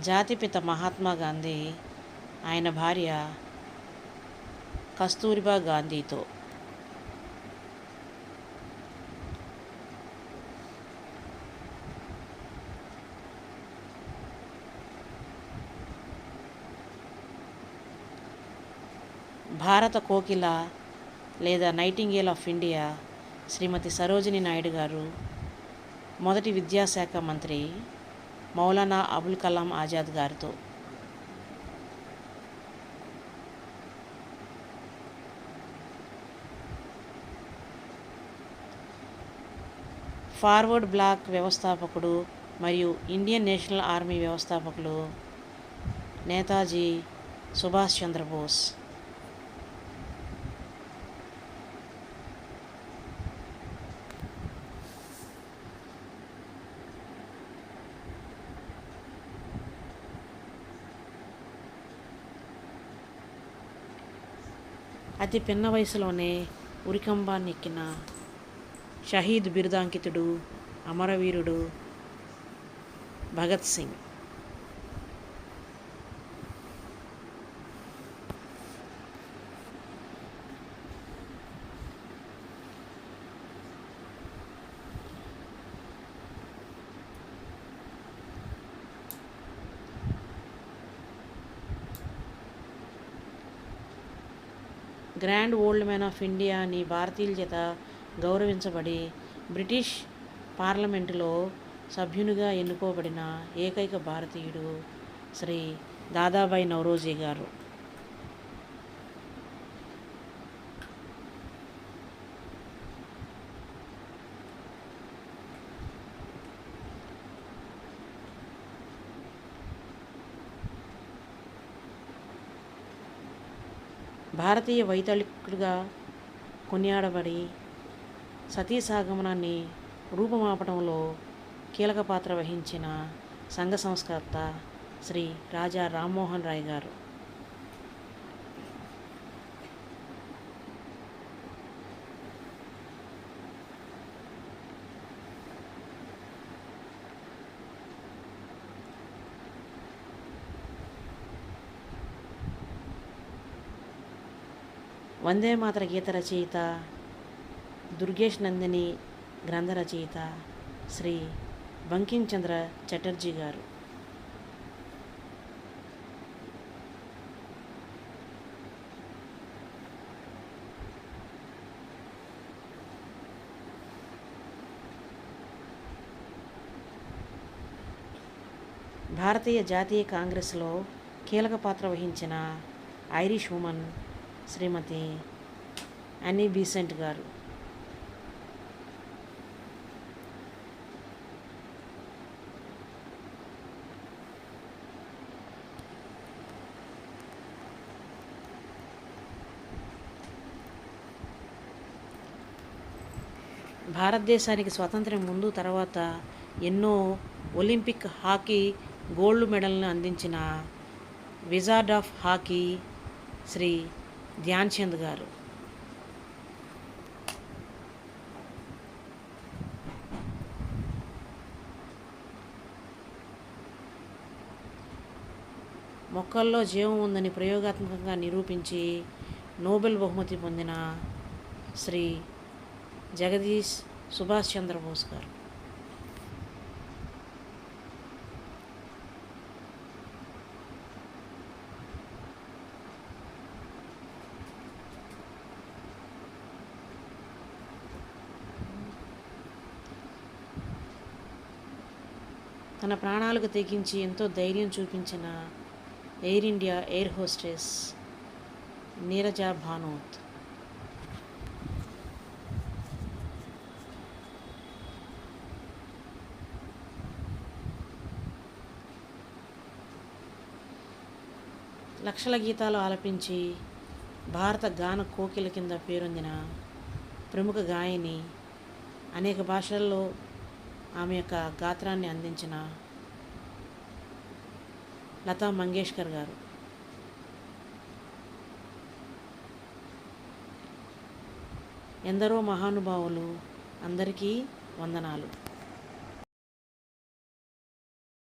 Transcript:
జాతిపిత మహాత్మా గాంధీ ఆయన భార్య కస్తూరిబా గాంధీతో. భారత కోకిల లేదా nightingale of India Shrimati Sarojini Naidu గారు మొదటి విద్యాశాఖ మంత్రి మౌలానా అబుల్ కలాం ఆజాద్ గారితో. ఫార్వర్డ్ బ్లాక్ వ్యవస్థాపకుడు మరియు ఇండియన్ నేషనల్ ఆర్మీ వ్యవస్థాపకులు నేతాజీ సుభాష్ చంద్రబోస్. అతి పిన్న వయసులోనే ఉరికంబాన్ని ఎక్కిన షహీద్ బిరుదాంకితుడు అమరవీరుడు Bhagat Singh. Grand old man of India అని భారతీయుల చేత గౌరవించబడి బ్రిటిష్ పార్లమెంటులో సభ్యునిగా ఎన్నుకోబడిన ఏకైక భారతీయుడు శ్రీ దాదాబాయి నౌరోజీ గారు. భారతీయ వైతాళికుడిగా కొనియాడబడి సతీ సాగమనాన్ని రూపుమాపడంలో కీలక పాత్ర వహించిన సంఘ సంస్కర్త శ్రీ రాజా రామ్మోహన్ రాయ్ గారు. వందే మాతర గీత రచయిత దుర్గేష్ నందిని గ్రంథ రచయిత శ్రీ బంకించంద్ర చటర్జీ గారు. భారతీయ జాతీయ కాంగ్రెస్లో కీలక పాత్ర వహించిన ఐరిష్ ఉమన్ శ్రీమతి అనీ బీసెంట్ గారు. భారతదేశానికి స్వాతంత్రం ముందు తర్వాత ఎన్నో ఒలింపిక్ హాకీ గోల్డ్ మెడల్ను అందించిన wizard of hockey Shri Dhyan Chand గారు. మొక్కల్లో జీవం ఉందని ప్రయోగాత్మకంగా నిరూపించి నోబెల్ బహుమతి పొందిన శ్రీ జగదీష్ సుభాష్ చంద్రబోస్ గారు. తన ప్రాణాలకు తెగించి ఎంతో ధైర్యం చూపించిన Air India air hostess Neerja Bhanot. లక్షల గీతాలు ఆలపించి భారత గాన కోకిల కింద పేరొందిన ప్రముఖ గాయని అనేక భాషల్లో ఆమె యొక్క గాత్రాన్ని అందించిన లతా మంగేష్కర్ గారు. ఎందరో మహానుభావులు అందరికీ వందనాలు.